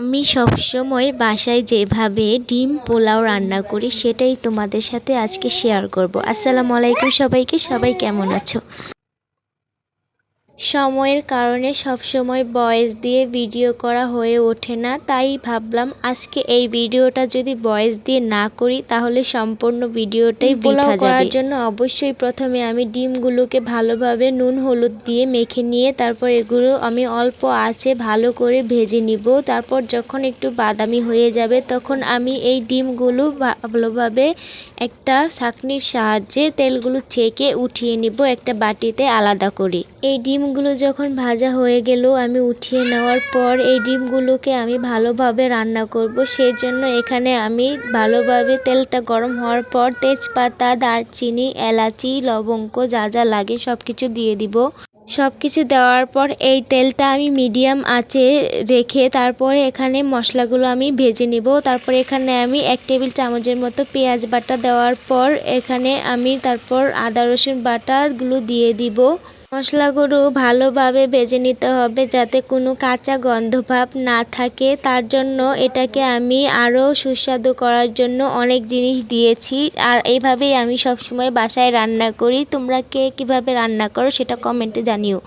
আমি সবসময় বাসায় যেভাবে ডিম পোলাও রান্না করি, সেটাই তোমাদের সাথে আজকে শেয়ার করব। আসসালামু আলাইকুম সবাইকে, সবাই কেমন আছো? সময়ের কারণে সবসময় ভয়েস দিয়ে ভিডিও করা হয়ে ওঠে না তাই ভাবলাম আজকে এই ভিডিওটা যদি ভয়েস দিয়ে না করি তাহলে সম্পূর্ণ ভিডিওটাই যাবে করার জন্য অবশ্যই প্রথমে আমি ডিমগুলোকে ভালোভাবে নুন হলুদ দিয়ে মেখে নিয়ে তারপর এগুলো আমি অল্প আছে ভালো করে ভেজে নিব। তারপর যখন একটু বাদামি হয়ে যাবে তখন আমি এই ডিমগুলো ভালোভাবে একটা ছাঁকনির সাহায্যে তেলগুলো ছেঁকে উঠিয়ে নিব একটা বাটিতে আলাদা করে। এই ডিম ডিমগুলো যখন ভাজা হয়ে গেল, আমি উঠিয়ে নেওয়ার পর এই ডিমগুলোকে আমি ভালোভাবে রান্না করব। সেই জন্য এখানে আমি ভালোভাবে তেলটা গরম হওয়ার পর তেজপাতা, দারচিনি, এলাচি, লবঙ্গ যা যা লাগে সব কিছু দিয়ে দিব। সব কিছু দেওয়ার পর এই তেলটা আমি মিডিয়াম আঁচে রেখে তারপরে এখানে মশলাগুলো আমি ভেজে নিব। তারপরে এখানে আমি এক টেবিল চামচের মতো পেঁয়াজ বাটা দেওয়ার পর এখানে আমি তারপর আদা রসুন বাটাগুলো দিয়ে দিব। মশলাগুলো ভালোভাবে ভেজে নিতে হবে যাতে কোনো কাঁচা গন্ধ ভাব না থাকে। তার জন্য এটাকে আমি আরও সুস্বাদু করার জন্য অনেক জিনিস দিয়েছি। আর এইভাবেই আমি সবসময় বাসায় রান্না করি। তোমরা কে কীভাবে রান্না করো সেটা কমেন্টে জানিও।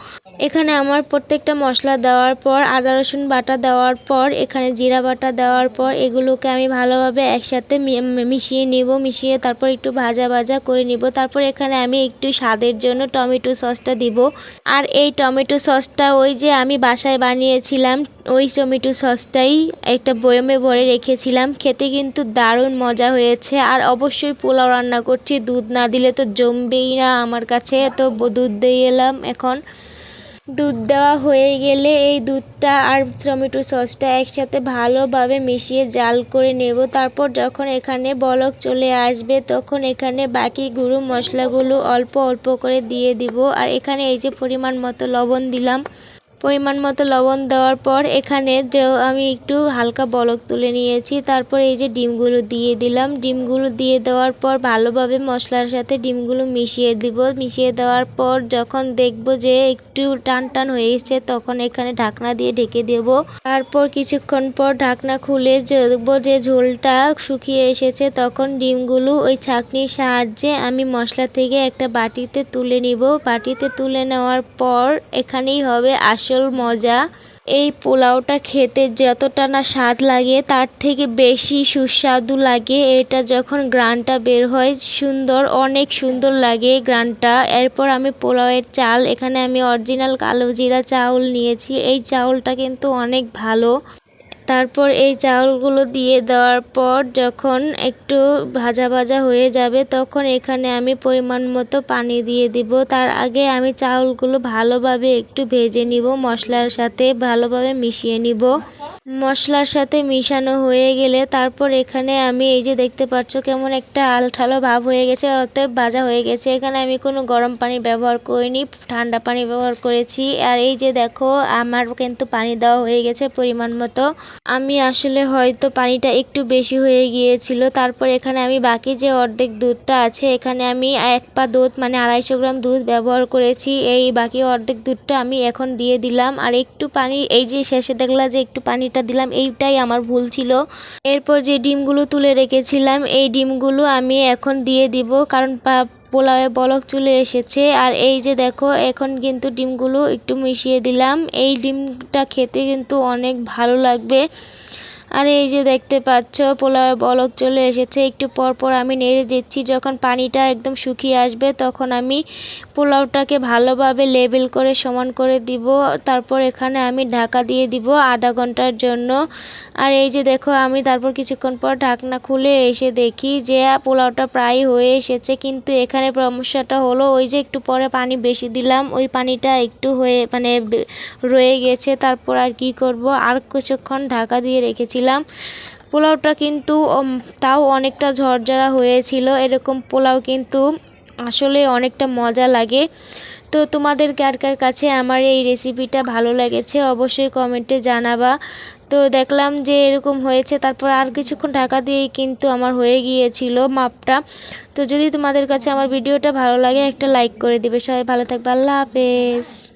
এখানে আমার প্রত্যেকটা মশলা দেওয়ার পর, আদা, রসুন বাটা দেওয়ার পর, এখানে জিরা বাটা দেওয়ার পর, এগুলোকে আমি ভালোভাবে একসাথে মিশিয়ে নিব। মিশিয়ে তারপর একটু ভাজা ভাজা করে নিব। তারপর এখানে আমি একটু স্বাদের জন্য টমেটো সসটা দিব। আর এই টমেটো সসটা ওই যে আমি বাসায় বানিয়েছিলাম, ওই টমেটো সসটাই একটা বয়মে ভরে রেখেছিলাম। খেতে কিন্তু দারুণ মজা হয়েছে। আর অবশ্যই পোলাও রান্না করছি। দুধ না দিলে তো জমবেই না আমার কাছে। তো দুধ দিয়ে এলাম এখন। দুধ দেওয়া হয়ে গেলে এই দুধটা আর টমেটো সসটা একসাথে ভালোভাবে মিশিয়ে জাল করে নেব। তারপর যখন এখানে বলক চলে আসবে, তখন এখানে বাকি গুঁড়ো মশলাগুলো অল্প অল্প করে দিয়ে দিব। আর এখানে এই যে পরিমাণ মতো লবণ দিলাম। পরিমাণ মতো লবণ দেওয়ার পর এখানে যে আমি একটু হালকা বলক তুলে নিয়েছি। তারপর এই যে ডিমগুলো দিয়ে দিলাম। ডিমগুলো দিয়ে দেওয়ার পর ভালোভাবে মশলার সাথে ডিমগুলো মিশিয়ে দিব। মিশিয়ে দেওয়ার পর যখন দেখব যে একটু টান টান হয়েছে, তখন এখানে ঢাকনা দিয়ে ঢেকে দেব। তারপর কিছুক্ষণ পর ঢাকনা খুলে দেখব যে ঝোলটা শুকিয়ে এসেছে। তখন ডিমগুলো ওই ছাঁকনির সাহায্যে আমি মশলা থেকে একটা বাটিতে তুলে নিব। বাটিতে তুলে নেওয়ার পর এখানেই হবে আস আসল মজা। এই পোলাওটা খেতে যতটা না স্বাদ লাগে, তার থেকে বেশি সুস্বাদু লাগে। এটা যখন গ্রানটা বের হয়, সুন্দর, অনেক সুন্দর লাগে গ্রানটা। এরপর আমি পোলাওয়ের চাল, এখানে আমি অরিজিনাল কালো জিরা চাউল নিয়েছি। এই চাউলটা কিন্তু অনেক ভালো। তারপর এই চাউলগুলো দিয়ে দেওয়ার পর যখন একটু ভাজা ভাজা হয়ে যাবে, তখন এখানে আমি পরিমাণ মতো পানি দিয়ে দিব। তার আগে আমি চাউলগুলো ভালোভাবে একটু ভেজে নিব, মশলার সাথে ভালোভাবে মিশিয়ে নিব। মশলার সাথে মিশানো হয়ে গেলে তারপর এখানে আমি এই যে দেখতে পাচ্ছ কেমন একটা আলঠালো ভাব হয়ে গেছে, অতএব ভাজা হয়ে গেছে। এখানে আমি কোনো গরম পানি ব্যবহার করিনি, ঠান্ডা পানি ব্যবহার করেছি। আর এই যে দেখো, আমার কিন্তু পানি দেওয়া হয়ে গেছে পরিমাণ মতো। আমি আসলে হয়তো পানিটা একটু বেশি হয়ে গিয়েছিল। তারপর এখানে আমি বাকি যে অর্ধেক দুধটা আছে, এখানে আমি এক পা দুধ মানে আড়াইশো গ্রাম দুধ ব্যবহার করেছি। এই বাকি অর্ধেক দুধটা আমি এখন দিয়ে দিলাম। আর একটু পানি, এই যে শেষে দেখলাম যে একটু পানিটা দিলাম, এইটাই আমার ভুল ছিল। এরপর যে ডিমগুলো তুলে রেখেছিলাম, এই ডিমগুলো আমি এখন দিয়ে দিব, কারণ পোলাওয়ে বলক চলে এসেছে। আর এই যে দেখো, এখন কিন্তু ডিমগুলো একটু মিশিয়ে দিলাম। এই ডিমটা খেতে কিন্তু অনেক ভালো লাগবে। আর এই যে দেখতে পাচ্ছ পোলাওয়ে বলক চলে এসেছে। একটু পর পর আমি নেড়ে দিচ্ছি, যখন পানিটা একদম শুকিয়ে আসবে, তখন আমি পোলাওটাকে ভালোভাবে লেবেল করে সমান করে দিব। তারপর এখানে আমি ঢাকা দিয়ে দিব আধা ঘণ্টার জন্য। আর এই যে দেখো, আমি তারপর কিছুক্ষণ পর ঢাকনা খুলে এসে দেখি যে পোলাওটা প্রায় হয়ে এসেছে। কিন্তু এখানে সমস্যাটা হলো, ওই যে একটু পরে পানি বেশি দিলাম, ওই পানিটা একটু হয়ে মানে রয়ে গেছে। তারপর আর কি করব? আর কিছুক্ষণ ঢাকা দিয়ে রেখেছি। করেছিলাম। পোলাওটা কিন্তু তাও অনেকটা ঝরঝরা হয়েছিল। এরকম পোলাও কিন্তু আসলে অনেকটা মজা লাগে। তো তোমাদের কার কার কাছে আমার এই রেসিপিটা ভালো লেগেছে অবশ্যই কমেন্টে জানাবা। তো দেখলাম যে এরকম হয়েছে, তারপর আর কিছুক্ষণ ঢাকা দিয়েই কিন্তু আমার হয়ে গিয়েছিল মাপটা। তো যদি তোমাদের কাছে আমার ভিডিওটা ভালো লাগে, একটা লাইক করে দিবে। সবাই ভালো থাকবে, আল্লাহ হাফেজ।